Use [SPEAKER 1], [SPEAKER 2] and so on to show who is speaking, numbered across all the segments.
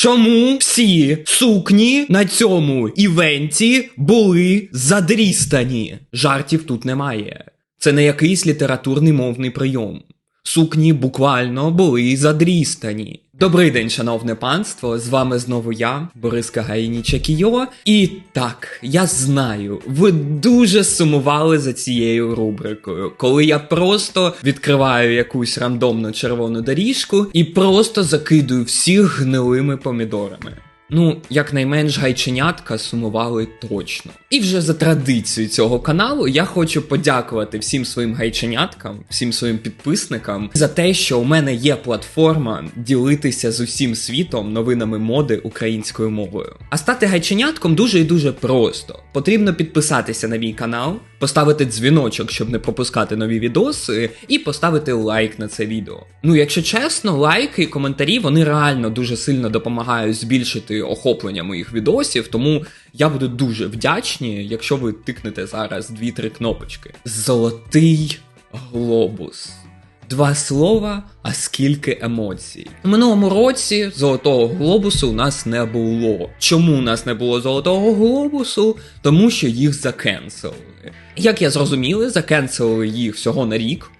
[SPEAKER 1] Чому всі сукні на цьому івенті були задрістані? Жартів тут немає. Це не якийсь літературний мовний прийом. Сукні буквально були задрістані. Добрий день, шановне панство! З вами знову я, Борис Кагайнічакійо. І так, я знаю, ви дуже сумували за цією рубрикою, коли я просто відкриваю якусь рандомну червону доріжку і просто закидую всіх гнилими помідорами. Ну, якнайменш гайченятка сумували точно. І вже за традицією цього каналу я хочу подякувати всім своїм гайченяткам, всім своїм підписникам за те, що у мене є платформа ділитися з усім світом новинами моди українською мовою. А стати гайченятком дуже і дуже просто. Потрібно підписатися на мій канал, поставити дзвіночок, щоб не пропускати нові відоси, і поставити лайк на це відео. Ну, якщо чесно, лайки і коментарі вони реально дуже сильно допомагають збільшити охоплення моїх відосів, тому я буду дуже вдячний, якщо ви тикнете зараз 2-3 кнопочки. Золотий глобус. Два слова, а скільки емоцій. У минулому році золотого глобусу у нас не було. Чому у нас не було золотого глобусу? Тому що їх закенселили. Як я зрозуміли, закенселили їх всього на рік.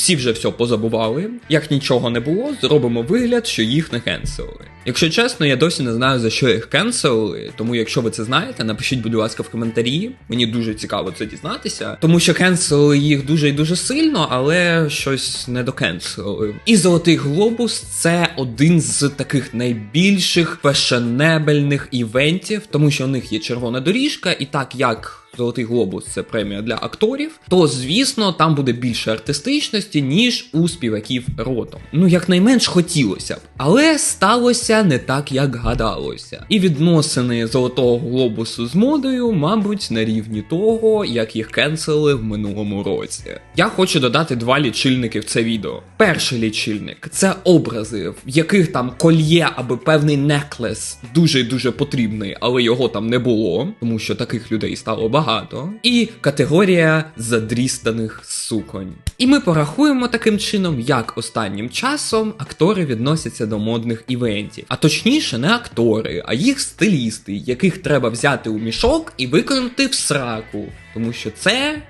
[SPEAKER 1] Всі вже все позабували. Як нічого не було, зробимо вигляд, що їх не кенселили. Якщо чесно, я досі не знаю за що їх кенселили, тому якщо ви це знаєте, напишіть, будь ласка, в коментарі. Мені дуже цікаво це дізнатися, тому що кенселили їх дуже і дуже сильно, але щось не докенселили. І золотий глобус це один з таких найбільших фешенебельних івентів, тому що у них є червона доріжка, і так як. Золотий глобус це премія для акторів, то звісно там буде більше артистичності, ніж у співаків ротом. Ну якнайменш хотілося б, але сталося не так, як гадалося. І відносини золотого глобусу з модою, мабуть, на рівні того, як їх кенсели в минулому році. Я хочу додати два лічильники в це відео. Перший лічильник це образи, в яких там кольє або певний неклес дуже дуже потрібний, але його там не було, тому що таких людей стало багато багато. І категорія задрістаних суконь. І ми порахуємо таким чином, як останнім часом актори відносяться до модних івентів. А точніше, не актори, а їх стилісти, яких треба взяти у мішок і виконати в сраку. Тому що це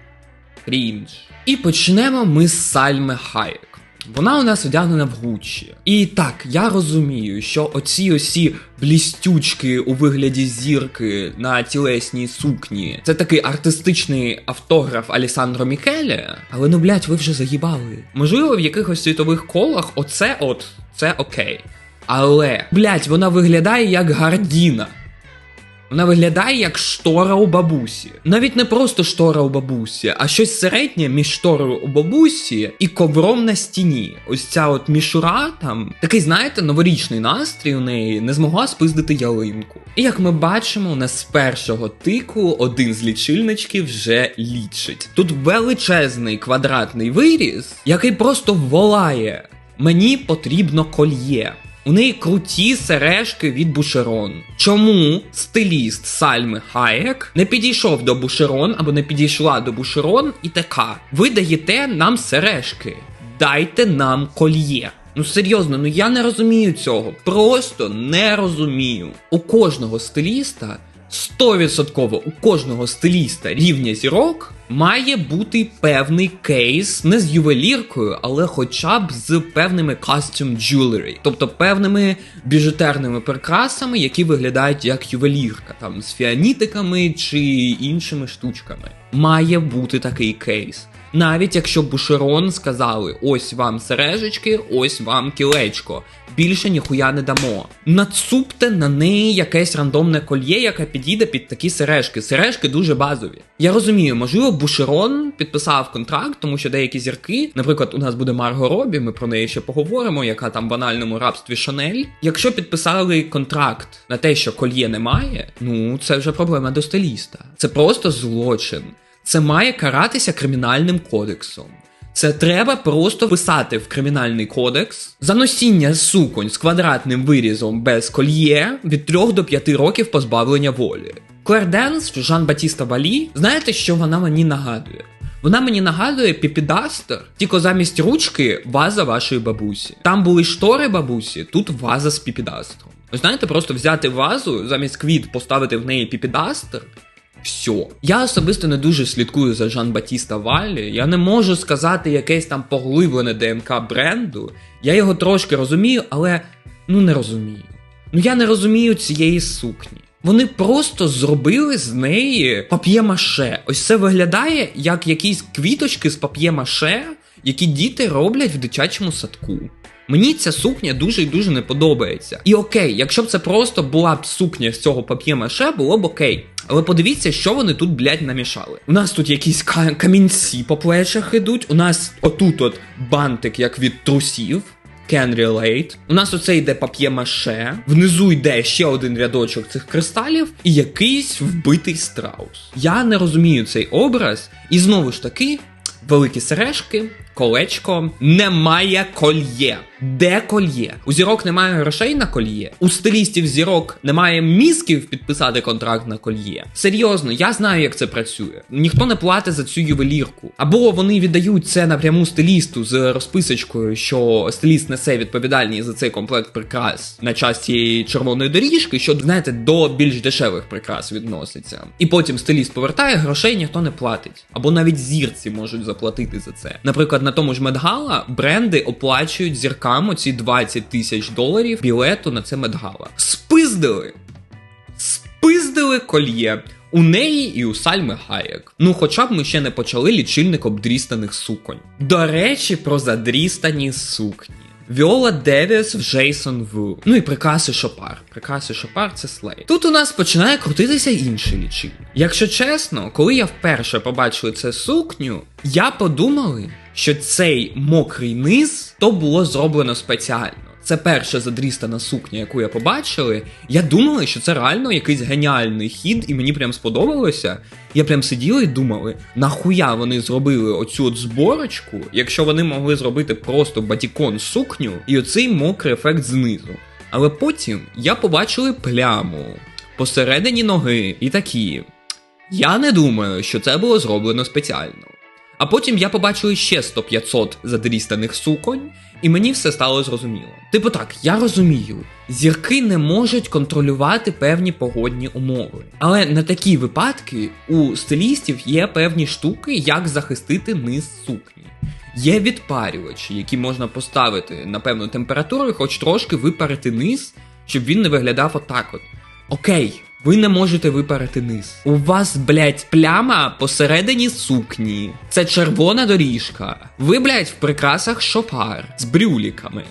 [SPEAKER 1] крінж. І почнемо ми з Сальми Хайек. Вона у нас одягнена в Гуччі. І так, я розумію, що оці осі блістючки у вигляді зірки на тілесній сукні це такий артистичний автограф Алісандро Мікелі. Але ну блять, ви вже загибали. Можливо, в якихось світових колах оце от це окей. Але, блять, вона виглядає як гардіна. Вона виглядає як штора у бабусі. Навіть не просто штора у бабусі, а щось середнє між шторою у бабусі і ковром на стіні. Ось ця от мішура там, такий, знаєте, новорічний настрій у неї не змогла спиздити ялинку. І як ми бачимо, у нас з першого тику один з лічильничків вже лічить. Тут величезний квадратний виріз, який просто волає. Мені потрібно кольє. У неї круті сережки від Бушерон. Чому стиліст Сальми Хаєк не підійшов до Бушерон або не підійшла до Бушерон і така: ви даєте нам сережки, дайте нам кольє. Ну серйозно, ну я не розумію цього. Просто не розумію. У кожного стиліста 100% у кожного стиліста рівня зірок має бути певний кейс не з ювеліркою, але хоча б з певними costume jewelry, тобто певними біжутерними прикрасами, які виглядають як ювелірка, там з фіанітиками чи іншими штучками. Має бути такий кейс. Навіть якщо Бушерон сказали: ось вам сережечки, ось вам кілечко. Більше ніхуя не дамо. Нацупте на неї якесь рандомне кольє, яке підійде під такі сережки. Сережки дуже базові. Я розумію, можливо, Бушерон підписав контракт, тому що деякі зірки, наприклад, у нас буде Марго Робі, ми про неї ще поговоримо, яка там в банальному рабстві Шанель. Якщо підписали контракт на те, що кольє немає, ну це вже проблема до стиліста. Це просто злочин. Це має каратися кримінальним кодексом. Це треба просто писати в кримінальний кодекс за носіння суконь з квадратним вирізом без кольє від 3 до 5 років позбавлення волі. Клер Денс, Жан Батіста Валі, знаєте, що вона мені нагадує? Вона мені нагадує піпідастер, тільки замість ручки ваза вашої бабусі. Там були штори бабусі, тут ваза з піпідастром. Ви знаєте, просто взяти вазу, замість квіт поставити в неї піпідастер. Все. Я особисто не дуже слідкую за Жан Батіста Валлі. Я не можу сказати якесь там поглиблене ДНК бренду. Я його трошки розумію, але ну не розумію. Ну я не розумію цієї сукні. Вони просто зробили з неї пап'є-маше. Ось це виглядає як якісь квіточки з пап'є-маше, які діти роблять в дитячому садку. Мені ця сукня дуже і дуже не подобається. І окей, якщо б це просто була б сукня з цього пап'є-маше, було б окей. Але подивіться, що вони тут, блядь, намішали. У нас тут якісь ка- камінці по плечах ідуть. У нас отут от бантик, як від трусів. Can relate. У нас оце йде пап'є-маше, внизу йде ще один рядочок цих кристалів і якийсь вбитий страус. Я не розумію цей образ, і знову ж таки, великі сережки, колечко, немає кольє. Де кольє? У зірок немає грошей на кольє. У стилістів зірок немає мізків підписати контракт на кольє. Серйозно, я знаю, як це працює. Ніхто не платить за цю ювелірку. Або вони віддають це напряму стилісту з розписочкою, що стиліст несе відповідальність за цей комплект прикрас на час цієї червоної доріжки, що знаєте, до більш дешевих прикрас відноситься. І потім стиліст повертає, грошей ніхто не платить. Або навіть зірці можуть заплатити за це. Наприклад, на тому ж Медгала бренди оплачують зіркам оці 20 тисяч доларів білету на це Медгала. Спиздили! Спиздили кольє. У неї і у Сальми Хаєк. Ну, хоча б ми ще не почали лічильник обдрістаних суконь. До речі, про задрістані сукні. Віола Девіс в Джейсон Ву. Ну і прикраси Шопар. Прикраси Шопар це слей. Тут у нас починає крутитися інший лічильник. Якщо чесно, коли я вперше побачив цю сукню, я подумали, що цей мокрий низ то було зроблено спеціально. Це перша задрістана сукня, яку я побачили. Я думала, що це реально якийсь геніальний хід, і мені прям сподобалося. Я прям сиділа і думали, нахуя вони зробили оцю от зборочку, якщо вони могли зробити просто батікон сукню і оцей мокрий ефект знизу. Але потім я побачили пляму посередині ноги і такі. Я не думаю, що це було зроблено спеціально. А потім я побачив ще 100-500 задрістаних суконь, і мені все стало зрозуміло. Типу так, я розумію, зірки не можуть контролювати певні погодні умови. Але на такі випадки у стилістів є певні штуки, як захистити низ сукні. Є відпарювачі, які можна поставити на певну температуру, і хоч трошки випарити низ, щоб він не виглядав отак от. Окей, ви не можете випарити низ. У вас, блять, пляма посередині сукні. Це червона доріжка. Ви, блять, в прикрасах шопар з брюліками.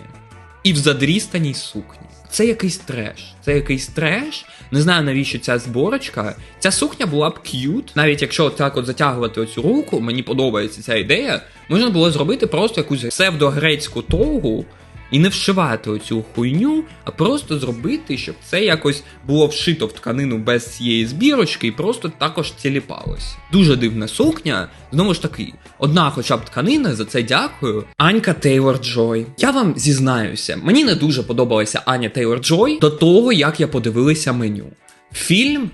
[SPEAKER 1] І в задрістаній сукні. Це якийсь треш. Це якийсь треш. Не знаю навіщо ця зборочка. Ця сукня була б к'ют. Навіть якщо так от затягувати оцю руку, мені подобається ця ідея. Можна було зробити просто якусь псевдогрецьку тогу і не вшивати оцю хуйню, а просто зробити, щоб це якось було вшито в тканину без цієї збірочки і просто також ціліпалося. Дуже дивна сукня. Знову ж таки, одна хоча б тканина, за це дякую. Анька Тейлор Джой. Я вам зізнаюся, мені не дуже подобалася Аня Тейлор Джой до того, як я подивилася меню. Фільм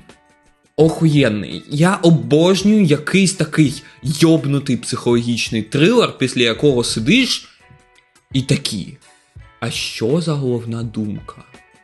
[SPEAKER 1] охуєнний. Я обожнюю якийсь такий йобнутий психологічний трилер, після якого сидиш і такі. А що за головна думка?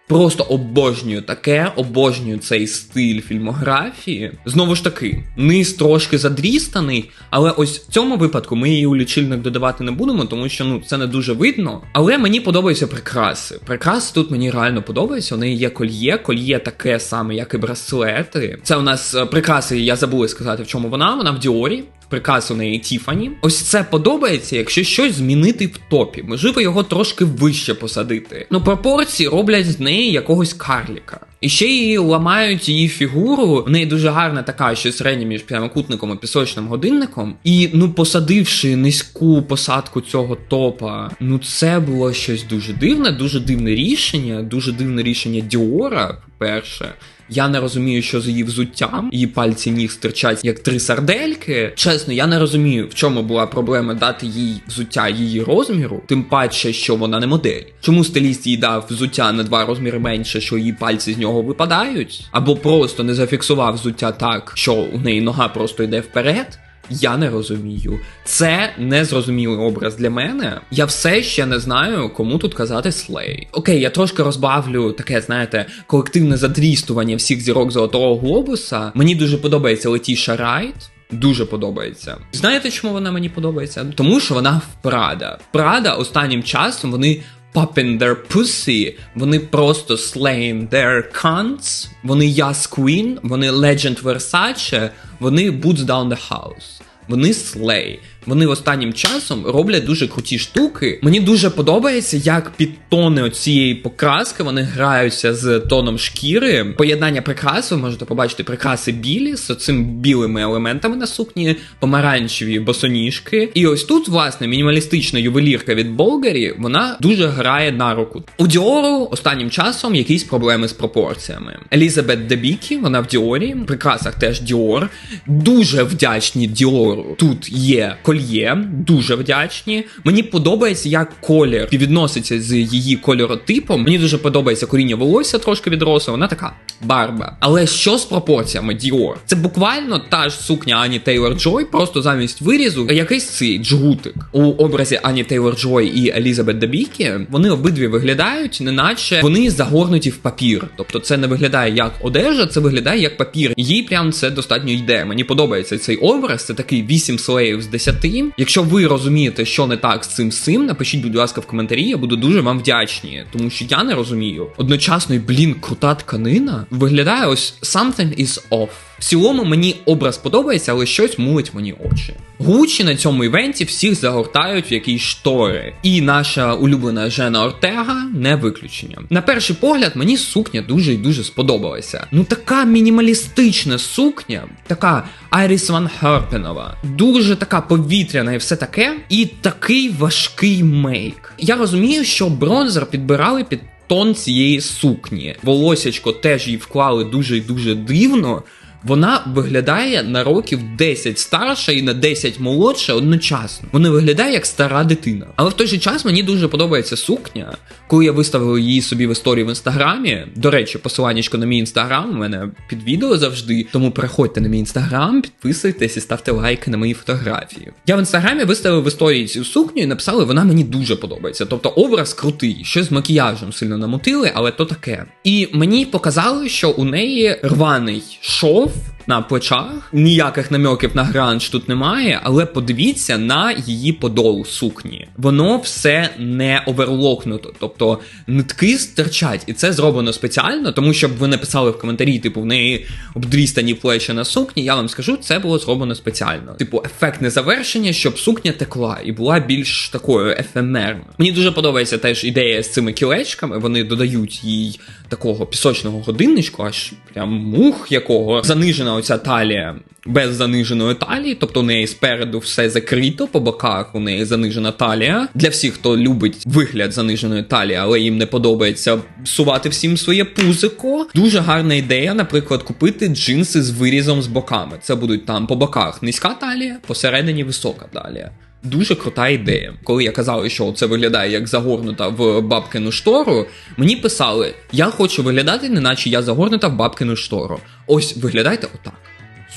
[SPEAKER 1] Просто обожнюю таке, обожнюю цей стиль фільмографії. Знову ж таки, низ трошки задрістаний, але ось в цьому випадку ми її у лічильник додавати не будемо, тому що ну це не дуже видно. Але мені подобаються прикраси. Прикраси тут мені реально подобаються. У неї є кольє, кольє таке саме, як і браслети. Це у нас е, прикраси, я забула сказати, в чому вона. Вона в Діорі. Приказ у неї Тіфані. Ось це подобається, якщо щось змінити в топі. Можливо, його трошки вище посадити. Ну, пропорції роблять з неї якогось карліка. І ще її ламають її фігуру. В неї дуже гарна така, що середня між прямокутником і пісочним годинником. І ну, посадивши низьку посадку цього топа, ну це було щось дуже дивне, дуже дивне рішення, дуже дивне рішення Діора, перше. Я не розумію, що з її взуттям. Її пальці ніг стирчать як три сардельки. Чесно, я не розумію, в чому була проблема дати їй взуття її розміру, тим паче, що вона не модель. Чому стиліст їй дав взуття на два розміри менше, що її пальці з нього випадають, або просто не зафіксував взуття так, що у неї нога просто йде вперед. Я не розумію. Це незрозумілий образ для мене. Я все ще не знаю, кому тут казати слей. Окей, я трошки розбавлю таке, знаєте, колективне задрістування всіх зірок золотого глобуса. Мені дуже подобається Летіша Райт. Дуже подобається. Знаєте, чому вона мені подобається? Тому що вона в Прада. Прада останнім часом вони popping their pussy, вони просто slaying their cunts, вони Yas Queen, вони Legend Versace, вони Boots Down the House. Вони слей. Вони останнім часом роблять дуже круті штуки. Мені дуже подобається, як під тони цієї покраски вони граються з тоном шкіри. Поєднання прикрас, ви можете побачити прикраси білі з цим білими елементами на сукні, помаранчеві босоніжки. І ось тут, власне, мінімалістична ювелірка від Болгарі, вона дуже грає на руку. У Діору останнім часом якісь проблеми з пропорціями. Елізабет Дебікі, вона в Діорі, в прикрасах теж Діор. Дуже вдячні Діору. Тут є кольє, дуже вдячні. Мені подобається, як колір відноситься з її кольоротипом. Мені дуже подобається коріння волосся, трошки відросло. Вона така барба. Але що з пропорціями Dior? Це буквально та ж сукня Ані Тейлор Джой, просто замість вирізу якийсь цей джгутик. У образі Ані Тейлор Джой і Елізабет Дебікі вони обидві виглядають, неначе вони загорнуті в папір. Тобто це не виглядає як одежа, це виглядає як папір. Їй прям це достатньо йде. Мені подобається цей образ. Це такий 8 слеїв з 10. Якщо ви розумієте, що не так з цим сим, напишіть, будь ласка, в коментарі. Я буду дуже вам вдячні, тому що я не розумію. Одночасно, блін, крута тканина виглядає ось something is off. В цілому мені образ подобається, але щось мулить мені очі. Гучі на цьому івенті всіх загортають в якісь штори, і наша улюблена Жена Ортега не виключення. На перший погляд, мені сукня дуже і дуже сподобалася. Ну така мінімалістична сукня, така Айріс Ван Херпенова, дуже така повітряна і все таке, і такий важкий мейк. Я розумію, що бронзер підбирали під. Тон цієї сукні. Волосячко теж їй вклали дуже і дуже дивно. Вона виглядає на років 10 старша і на 10 молодша одночасно. Вона виглядає як стара дитина. Але в той же час мені дуже подобається сукня. Коли я виставив її собі в історії в інстаграмі. До речі, посиланнячко на мій інстаграм у мене під відео завжди. Тому переходьте на мій інстаграм, підписуйтесь і ставте лайки на мої фотографії. Я в інстаграмі виставив в історії цю сукню і написали, вона мені дуже подобається. Тобто образ крутий, щось з макіяжем сильно намотили, але то таке. І мені показали, що у неї рваний шов health на плечах. Ніяких намьоків на гранж тут немає, але подивіться на її подол сукні. Воно все не оверлокнуто, тобто нитки стирчать, і це зроблено спеціально, тому щоб ви написали в коментарі, типу, в неї обдрістані плечі на сукні. Я вам скажу, це було зроблено спеціально. Типу, ефектне завершення, щоб сукня текла і була більш такою ефемерною. Мені дуже подобається теж ідея з цими кілечками. Вони додають їй такого пісочного годинничку, аж прям мух якого занижена оця талія без заниженої талії, тобто у неї спереду все закрито, по боках у неї занижена талія. Для всіх, хто любить вигляд заниженої талії, але їм не подобається сувати всім своє пузико. Дуже гарна ідея, наприклад, купити джинси з вирізом з боками. Це будуть там по боках низька талія, посередині висока талія. Дуже крута ідея. Коли я казав, що це виглядає як загорнута в бабкину штору, мені писали: я хочу виглядати, неначе я загорнута в бабкину штору. Ось виглядайте отак.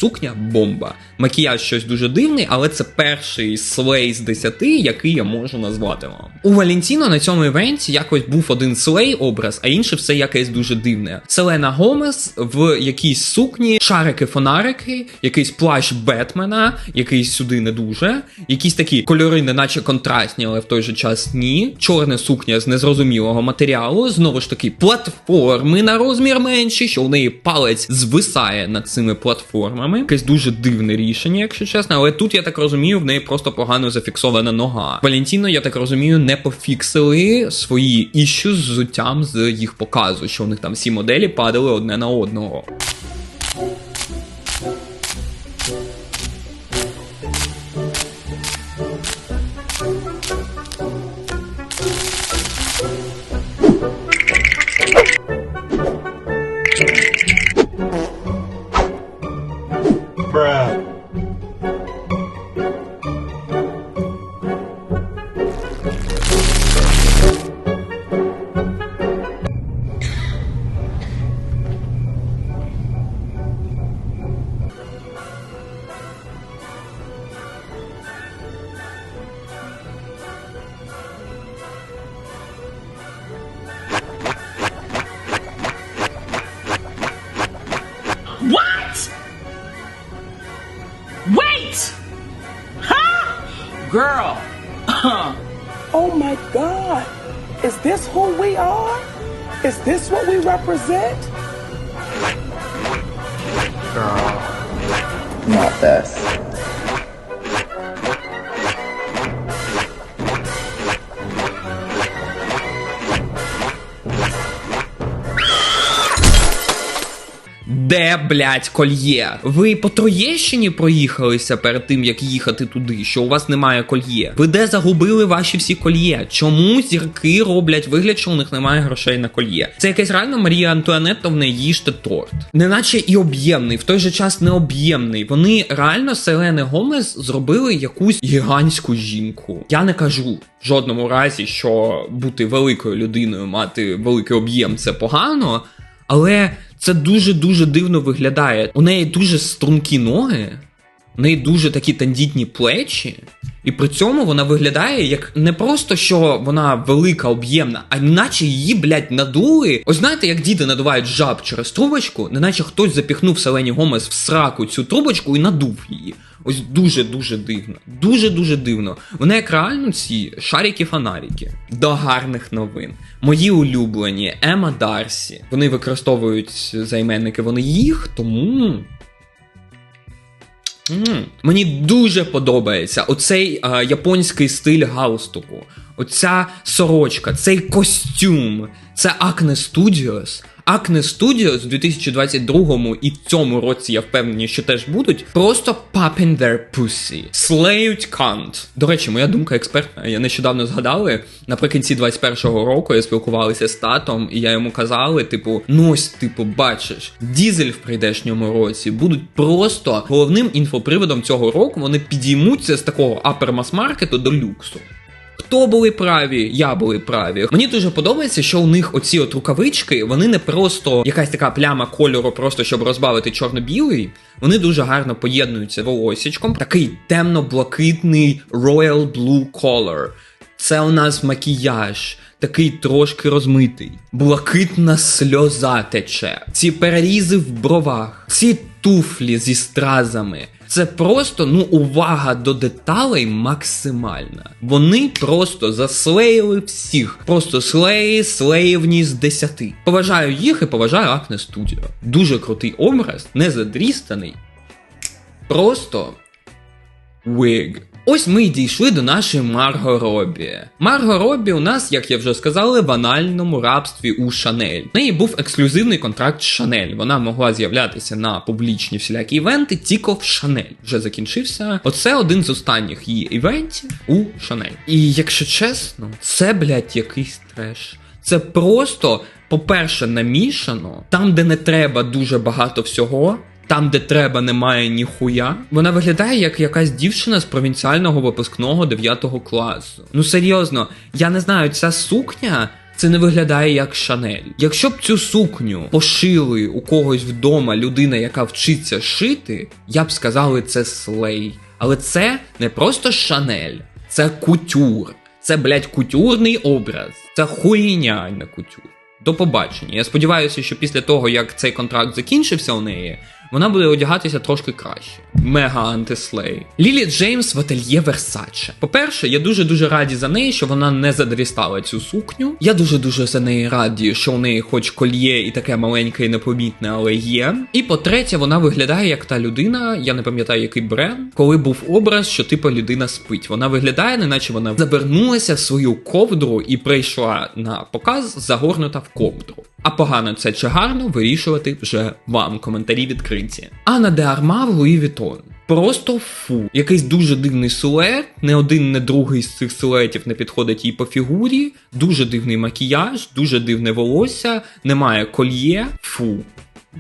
[SPEAKER 1] Сукня бомба. Макіяж щось дуже дивний, але це перший слей з 10, який я можу назвати вам. У Валентіно на цьому івенті якось був один слей образ, а інший все якесь дуже дивне. Селена Гомес в якійсь сукні, шарики-фонарики, якийсь плащ Бетмена, якийсь сюди не дуже, якісь такі кольори, неначе контрастні, але в той же час ні. Чорна сукня з незрозумілого матеріалу. Знову ж таки, платформи на розмір менші, що в неї палець звисає над цими платформами. Якесь дуже дивне рішення, якщо чесно. Але тут я так розумію, в неї просто погано зафіксована нога. Валентіно, я так розумію, не пофіксили свої іщу з зуттям з їх показу, що у них там всі моделі падали одне на одного.
[SPEAKER 2] Is this what we represent?
[SPEAKER 1] Де, блядь, кольє? Ви по Троєщині проїхалися перед тим, як їхати туди, що у вас немає кольє? Ви де загубили ваші всі кольє? Чому зірки роблять вигляд, що у них немає грошей на кольє? Це якась реально Марія Антуанеттовна їжте торт. Неначе і об'ємний, в той же час не об'ємний. Вони реально Селени Гомес зробили якусь гігантську жінку. Я не кажу. В жодному разі, що бути великою людиною, мати великий об'єм це погано, але це дуже-дуже дивно виглядає. У неї дуже стрункі ноги, у неї дуже такі тендітні плечі, і при цьому вона виглядає як не просто що вона велика, об'ємна, а наче її, блядь, надули. Ось знаєте, як діти надувають жаб через трубочку, неначе хтось запіхнув Селені Гомес в сраку цю трубочку і надув її. Ось дуже-дуже дивно. Дуже-дуже дивно. Вони як реально ці шарики-фонарики. До гарних новин. Мої улюблені Ема Дарсі. Вони використовують займенники, вони їх, тому. М, Мені дуже подобається оцей а, японський стиль галстуку, оця сорочка, цей костюм. Це Acne Studios. Acne Studios в 2022 і цьому році я впевнений, що теж будуть просто popping their pussy. Слеють кант. До речі, моя думка експертна. Я нещодавно згадали. Наприкінці 21-го року я спілкувалася з татом, і я йому казали, типу, ну ось, типу, бачиш, дізель в прийдешньому році будуть просто головним інфоприводом цього року. Вони підіймуться з такого upper mass маркету до люксу. Хто були праві? Я були праві. Мені дуже подобається, що у них оці от рукавички, вони не просто якась така пляма кольору, просто щоб розбавити чорно-білий. Вони дуже гарно поєднуються волосічком. Такий темно-блакитний royal blue color. Це у нас макіяж, такий трошки розмитий. Блакитна сльоза тече. Ці перерізи в бровах, ці туфлі зі стразами. Це просто ну увага до деталей максимальна. Вони просто заслеїли всіх. Просто слеї, слеївні з десяти. Поважаю їх і поважаю Акне Студіо. Дуже крутий образ, не задрістаний. Просто Wig. Ось ми й дійшли до нашої Марго Робі. Марго Робі у нас, як я вже сказали, в анальному рабстві у Шанель. В неї був ексклюзивний контракт з Шанель. Вона могла з'являтися на публічні всілякі івенти тільки в Шанель. Вже закінчився. Оце один з останніх її івентів у Шанель. І якщо чесно, це, блядь, якийсь треш. Це просто, по-перше, намішано, там, де не треба дуже багато всього. Там, де треба, немає ніхуя. Вона виглядає як якась дівчина з провінціального випускного 9 класу. Ну серйозно, я не знаю, ця сукня. Це не виглядає як Шанель. Якщо б цю сукню пошили у когось вдома людина, яка вчиться шити, я б сказали, це слей. Але це не просто Шанель, це кутюр. Це, блядь, кутюрний образ. Це хуйня, а не кутюр. До побачення. Я сподіваюся, що після того, як цей контракт закінчився у неї, вона буде одягатися трошки краще. Мега антислей. Лілі Джеймс в ательє Версаче. По-перше, я дуже-дуже раді за неї, що вона не задрістала цю сукню. Я дуже-дуже за неї раді, що у неї хоч кольє і таке маленьке і непомітне, але є. І по-третє, вона виглядає як та людина, я не пам'ятаю, який бренд, коли був образ, що типу людина спить. Вона виглядає, неначе вона завернулася в свою ковдру і прийшла на показ, загорнута в ковдру. А погано це чи гарно вирішувати вже вам. Коментарі відкриті. Анна де Армар Луї Вітон. Просто фу. Якийсь дуже дивний силует. Не один, не другий з цих силуетів не підходить їй по фігурі. Дуже дивний макіяж, дуже дивне волосся, немає кольє. Фу.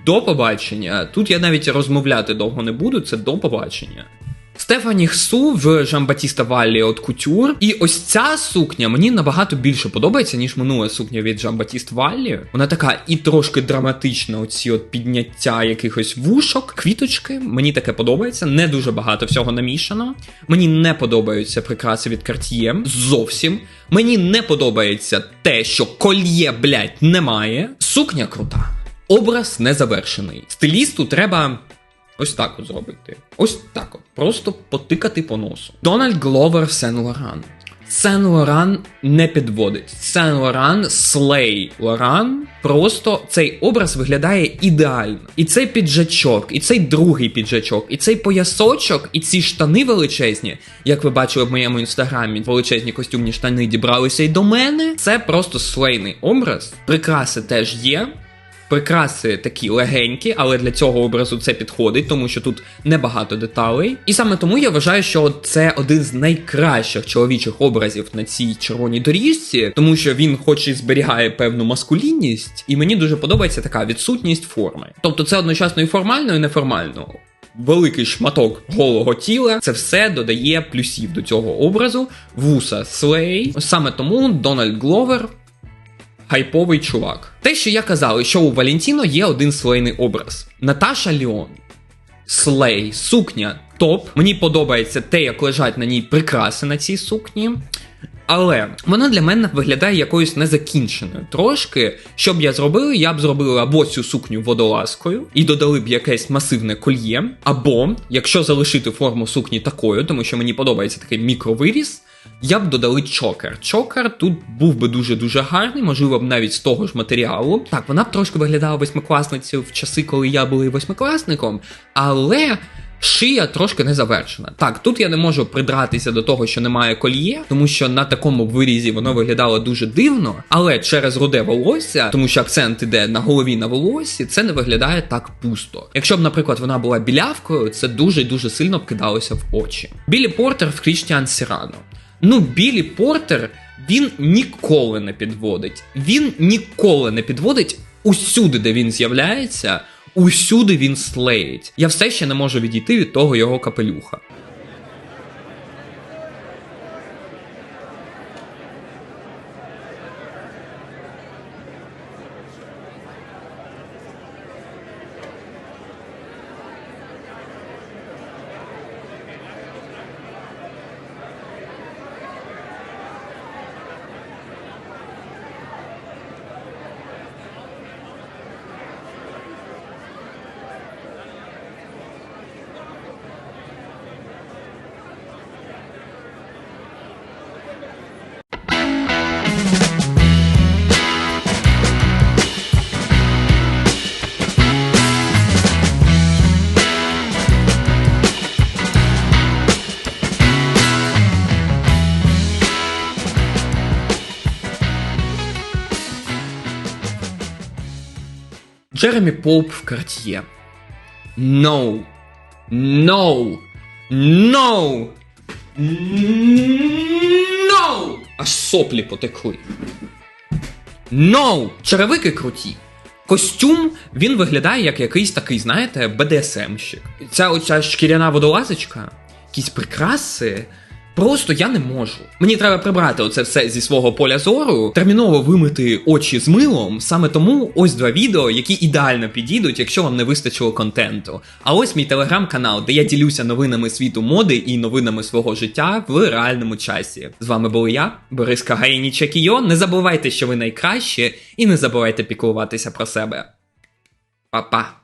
[SPEAKER 1] До побачення. Тут я навіть розмовляти довго не буду, це до побачення. Стефані Хсу в Жан-Батіста Валлі от Кутюр. І ось ця сукня мені набагато більше подобається, ніж минула сукня від Жан-Батіст Валлі. Вона така і трошки драматична, оці от підняття якихось вушок, квіточки. Мені таке подобається. Не дуже багато всього намішано. Мені не подобаються прикраси від Cartier. Зовсім. Мені не подобається те, що кольє, блядь, немає. Сукня крута. Образ не завершений. Стилісту треба Ось так от зробити. Ось так от. Просто потикати по носу. Дональд Гловер Сен Лоран. Сен Лоран не підводить. Сен Лоран слей Лоран. Просто цей образ виглядає ідеально. І цей піджачок, і цей другий піджачок, і цей поясочок, і ці штани величезні, як ви бачили в моєму інстаграмі, величезні костюмні штани дібралися і до мене. Це просто слейний образ. Прикраси теж є. Прикраси такі легенькі, але для цього образу це підходить, тому що тут небагато деталей. І саме тому я вважаю, що це один з найкращих чоловічих образів на цій червоній доріжці, тому що він, хоч і зберігає певну маскулінність, і мені дуже подобається така відсутність форми. Тобто це одночасно і формально, і неформально. Великий шматок голого тіла, це все додає плюсів до цього образу. Вуса слей. Саме тому Дональд Гловер хайповий чувак. Те, що я казав, що у Валентіно є один слейний образ. Наташа Ліон. Слей, сукня, топ. Мені подобається те, як лежать на ній прикраси на цій сукні. Але вона для мене виглядає якоюсь незакінченою. Трошки, що б я зробив, я б зробив або цю сукню водолазкою і додали б якесь масивне кольє, або, якщо залишити форму сукні такою, тому що мені подобається такий мікровиріс, я б додали чокер. Чокер тут був би дуже-дуже гарний, можливо б навіть з того ж матеріалу. Так, вона б трошки виглядала восьмикласницею в часи, коли я був восьмикласником, але. Шия трошки не завершена. Так, тут я не можу придратися до того, що немає кольє, тому що на такому вирізі воно виглядало дуже дивно. Але через руде волосся, тому що акцент іде на голові на волосі, це не виглядає так пусто. Якщо б, наприклад, вона була білявкою, це дуже дуже сильно б кидалося в очі. Білі Портер в Крістіан Сірано. Ну, Білі Портер він ніколи не підводить. Він ніколи не підводить усюди, де він з'являється. Усюди він слеїть. Я все ще не можу відійти від того його капелюха. Джеремі Поуп в Карт'є. No. No. No. No. Аж соплі потекли. No. Черевики круті. Костюм він виглядає як якийсь такий, знаєте, БДСМщик. Ця оця шкіряна водолазочка, якісь прикраси. Просто я не можу. Мені треба прибрати оце все зі свого поля зору, терміново вимити очі з милом. Саме тому ось два відео, які ідеально підійдуть, якщо вам не вистачило контенту. А ось мій телеграм-канал, де я ділюся новинами світу моди і новинами свого життя в реальному часі. З вами був я, Борис Кагаїні Чекійо. Не забувайте, що ви найкраще, і не забувайте піклуватися про себе. Па-па.